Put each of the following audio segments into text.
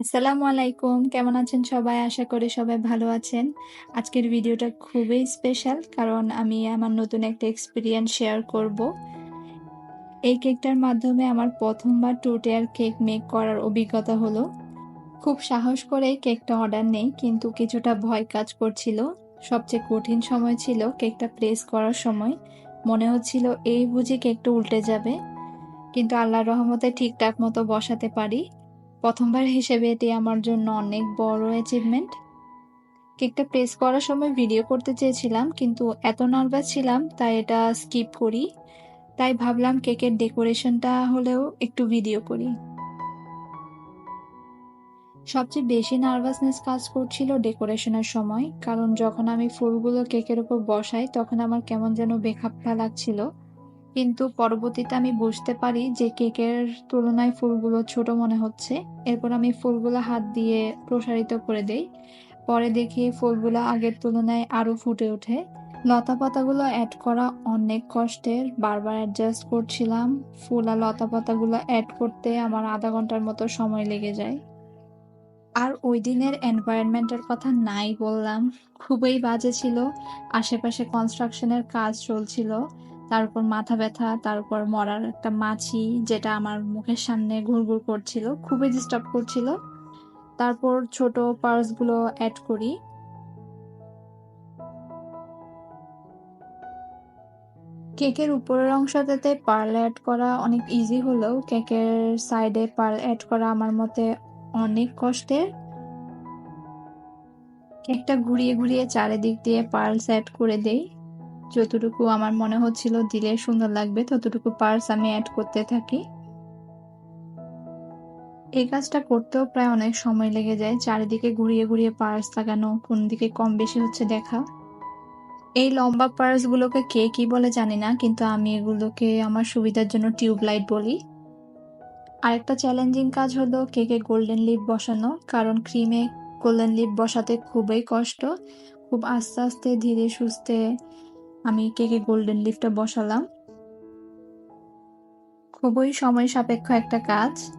আসসালামু আলাইকুম। কেমন আছেন সবাই? আশা করি সবাই ভালো আছেন। আজকের ভিডিওটা খুবই স্পেশাল কারণ আমি আমার নতুন একটা এক্সপিরিয়েন্স শেয়ার করব। এই কেকটার মাধ্যমে আমার প্রথমবার টু টেয়ার কেক মেক করার অভিজ্ঞতা হলো। খুব সাহস করে কেকটা অর্ডার নেই, কিন্তু কিছুটা ভয় কাজ করছিল। সবচেয়ে কঠিন সময় ছিল কেকটা প্লেস করার সময়। মনে হচ্ছিল, এই বুঝি কেকটা উল্টে যাবে। কিন্তু আল্লাহর রহমতে ঠিকঠাক মতো বসাতে পারি। প্রথমবার হিসেবে এটি আমার জন্য অনেক বড় অ্যাচিভমেন্ট কেকটা প্রেস করার সময় ভিডিও করতে চেয়েছিলাম, কিন্তু এত নার্ভাস ছিলাম, তাই এটা স্কিপ করি। তাই ভাবলাম কেকের ডেকোরেশনটা হলেও একটু ভিডিও করি। সবচেয়ে বেশি নার্ভাসনেস কাজ করছিল ডেকোরেশনের সময়, কারণ যখন আমি ফুলগুলো কেকের উপর বসাই, তখন আমার কেমন যেন বেখাপ্পা লাগছিল। কিন্তু পরবর্তীতে আমি বুঝতে পারি যে কেকের তুলনায় ফুলগুলো ছোট মনে হচ্ছে। এরপর আমি ফুলগুলো হাত দিয়ে প্রসারিত করে দেই। পরে দেখি ফুলগুলো আগের তুলনায় আরও ফুটে ওঠে। লতা পাতাগুলো অ্যাড করা অনেক কষ্টের। বারবার অ্যাডজাস্ট করছিলাম। ফুল আর লতা পাতাগুলো অ্যাড করতে আমার আধা ঘণ্টার মতো সময় লেগে যায়। আর ওই দিনের এনভায়রনমেন্টের কথা নাই বললাম। খুবই বাজে ছিল। আশেপাশে কনস্ট্রাকশনের কাজ চলছিল। তার উপর মাথা ব্যথা, তার উপর মরার একটা মাছি যেটা আমার মুখের সামনে ঘুরঘুর করছিল, খুবই ডিস্টার্ব করছিল। তারপর ছোট পার্সগুলো অ্যাড করি। কেকের উপরের অংশটাতে পার্ল অ্যাড করা অনেক ইজি হলেও কেকের সাইডে পার্ল অ্যাড করা আমার মতে অনেক কষ্টের। কেকটা ঘুরিয়ে ঘুরিয়ে চারিদিক দিয়ে পার্লস অ্যাড করে দেই। যতটুকু আমার মনে হচ্ছিল দিলে সুন্দর লাগবে, ততটুকু পার্স আমি অ্যাড করতে থাকি। এই কাজটা করতেও প্রায় অনেক সময় লেগে যায়, চারিদিকে ঘুরিয়ে ঘুরিয়ে পার্স লাগানো কোন দিকে কম বেশি হচ্ছে দেখা। এই লম্বা পার্সগুলোকে কে কি বলে জানি না, কিন্তু আমি এগুলোকে আমার সুবিধার জন্য টিউব লাইট বলি। আরেকটা চ্যালেঞ্জিং কাজ হলো কেকে গোল্ডেন লিপ বসানো, কারণ ক্রিমে গোল্ডেন লিপ বসাতে খুবই কষ্ট। খুব আস্তে আস্তে ধীরে সুস্থে আমি কেকে গোল্ডেন লিফটা বসালাম। খুবই সময় সাপেক্ষ একটা কাজ।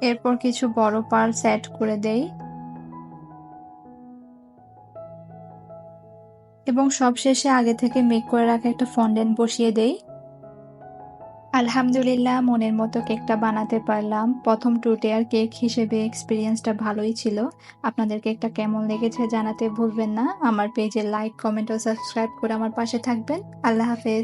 এরপর কিছু বড় পার সেট করে দেই। এবং সবশেষে আগে থেকে মেক করে রাখা একটা ফন্ডেন্ট বসিয়ে দেই। আলহামদুলিল্লাহ, মনের মতো কেকটা বানাতে পারলাম। প্রথম টুটেয়ার কেক হিসেবে এক্সপিরিয়েন্সটা ভালোই ছিল। আপনাদের কেকটা কেমন লেগেছে জানাতে ভুলবেন না। আমার পেজে লাইক কমেন্ট ও সাবস্ক্রাইব করে আমার পাশে থাকবেন। আল্লাহ হাফেজ।